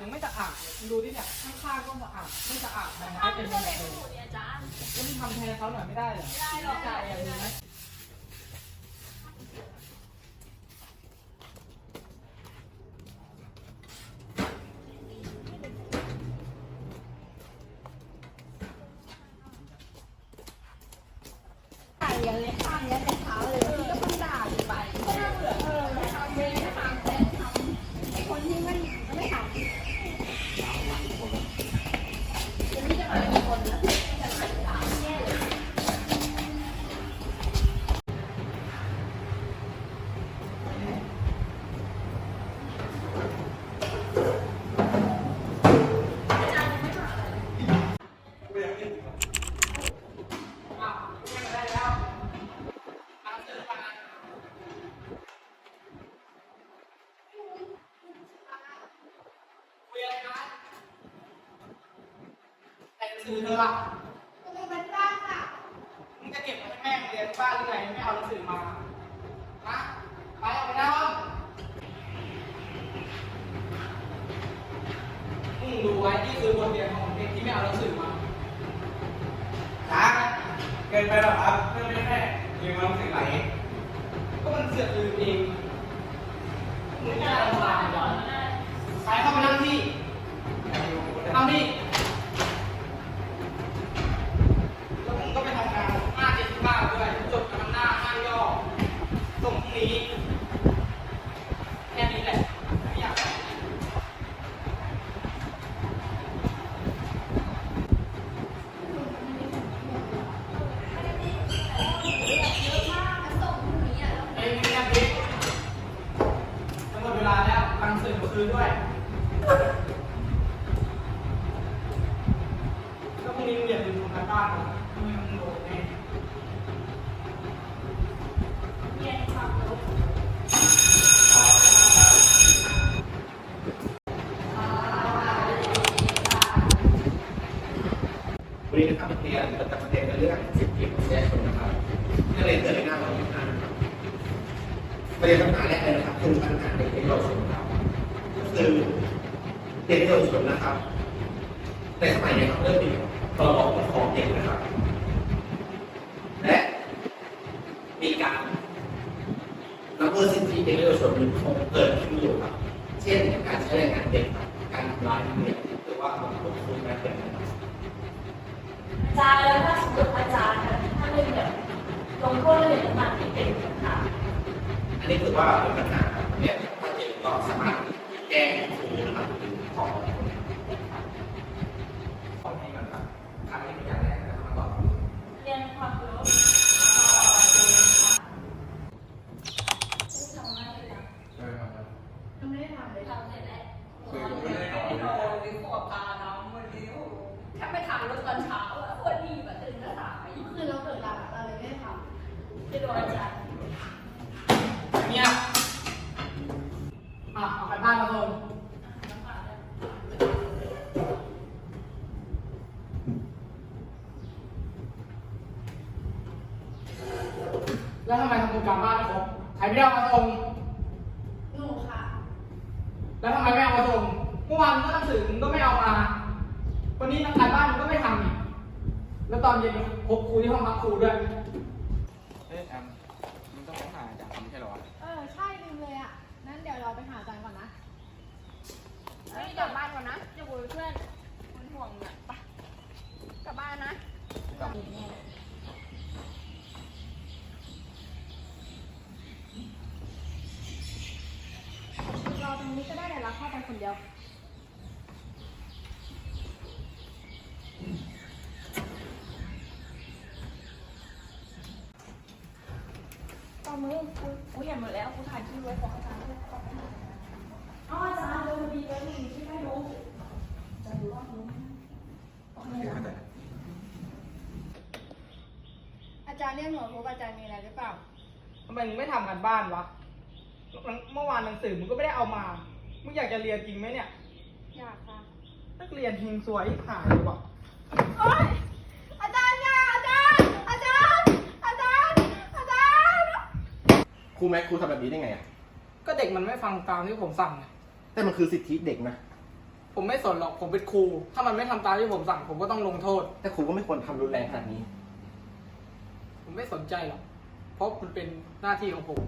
ยังไม่สะอาดเลยคุณดูดิเนี่ยข้างๆก็สะอาดไม่สะอาดนะอ้าวเป็ไม่นได้ยังไงเรียนเลยหนูเนี่ยอาจารย์แล้วมึงทำแทนเขาหน่อยไม่ได้เหรอไม่ได้หรอกใจอะไรนี้ไหมข้างยันเลยข้างยันแต่เช้าเลยพี่ก็เพิ่งด่าอยู่ไปก็น่าเบื่อเออทำเองไม่ทำแต่ทำไอ้คนที่มันไม่ทำเดี๋ยวนี้จะมาเป็นคนนะจะมาด่าแย่เลย อ้าวยังไม่ได้แล้วเอาเสื้อมาคุยอะไรกันแต่หนัง สือเธอล่ะทำไมมันบ้างอะมึงจะเก็บไว้ให้แม่มึงเรียนที่บ้านหรือไงไม่เอาหนังสือมาฮะไปเอาไปหน้าห้องมึงดูไว้นี่คือบทเรียนของเด็กที่ไม่เอาหนังสือมาช้าไหมเกินไปหรอครับเพื่อนไม่แม่ยืมมาถึงไหนก็มันเสือกลืมเองมึงไม่เอามาเหรอไปเข้าไปนั่งที่นั่งที่แล้วมึงก็ไปทำงานหน้าเจ็ดสิบห้าด้วยจบกับหน้าห้าย่อส่งพรุ่งนี้ แค่นี้แหละไม่อยากไป ไอ้นี่นะพี่จะหมดเวลาแล้วทำสื่อมา คืนด้วย แล้วพรุ่งนี้มึงอย่าลืมทำการบ้านนะทำไมมึงโดนแน่เรียนความรู้วันนี้นะครับเรียนจะประเด็นในเรื่องสิทธิมนุษยชนนะครับก็เลยเกิดในหน้าเราที่ห้านะครับประเด็นปัญหาแรกเลยนะครับคือปัญหาเด็กเยาวชนครับก็ คือเด็กเยาวชนนะครับในสมัยนี้ครับเริ่มมีพรบคุ้มครองเด็กนะครับ และมีการละเมิดสิทธิเด็กเยาวชนคงเกิดขึ้นอยู่ครับ เช่นการใช้แรงงานเด็กการทำร้ายเด็กหรือว่าการข่มขืนแม่เด็กนะครับอาจารย์แล้วถ้าสมมติอาจารย์ถ้าเป็นแบบลงโทษเลยประมาณที่เป็นปัญหาอันนี้ถือว่าเป็นปัญหาเนี่ยถ้าเจอก็สามารถ แจ้งครูนะครับหรือขอขอให้ก่อนครับทำให้เป็นอย่างแรกนะครับก่อนเรียนความรู้ยังไม่ได้ทำเลยทำเสร็จแล้วถ้าไปถามรถตอนเช้าอะคนดีแบบตื่นแต่สายคือเราเกิดหลับเราเลยไม่ทำจะโดนอาจเงีย อะเอากันบ้านมาส่งแล้วทำไมทำการบ้านไม่ครบใครไม่ได้เอามาส่งหนูค่ะ แล้วทำไมไม่เอามาส่งเมื่อวานมึงก็หนังสือมึงก็ไม่เอามา วันนี้ทำการบ้านมึงก็ไม่ทำอีก แล้วตอนเย็นพบครูที่ห้องพักครูด้วย เอ๊ะแอม เดี๋ยวเราไปหาอาจารย์ก่อนนะเฮ้ยกลับบ้านก่อนนะจะคุยเพื่อนมันห่วงเนี่ยปะกลับบ้านนะรอตรงนี้ก็ได้เดี๋ยวเราเข้าไปคนเดียวต่อมือกูกูเห็นหมดแล้วกูถ่ายคลิปไว้ของอา เรียกหนูพบอาจารย์มีอะไรหรือเปล่า ทำไมมึงไม่ทำกันบ้านวะเมื่อวานหนังสือมึงก็ไม่ได้เอามา มึงอยากจะเรียนจริงไหมเนี่ย อยากค่ะ นักเรียนหิงสวยหายว่ะโอ๊ยอาจารย์อยาอาจารย์ อาจารย์ อาจารย์ อาจารย์ ครูแม็กครูทำแบบนี้ได้ไงอะ ก็เด็กมันไม่ฟังตามที่ผมสั่งไงแต่มันคือสิทธิเด็กนะ ผมไม่สนหรอก ผมเป็นครู ถ้ามันไม่ทำตามที่ผมสั่ง ผมก็ต้องลงโทษ แต่ครูก็ไม่ควรทำรุนแรงขนาดนี้ ผมไม่สนใจหรอกเพราะมันเป็นหน้าที่ของผม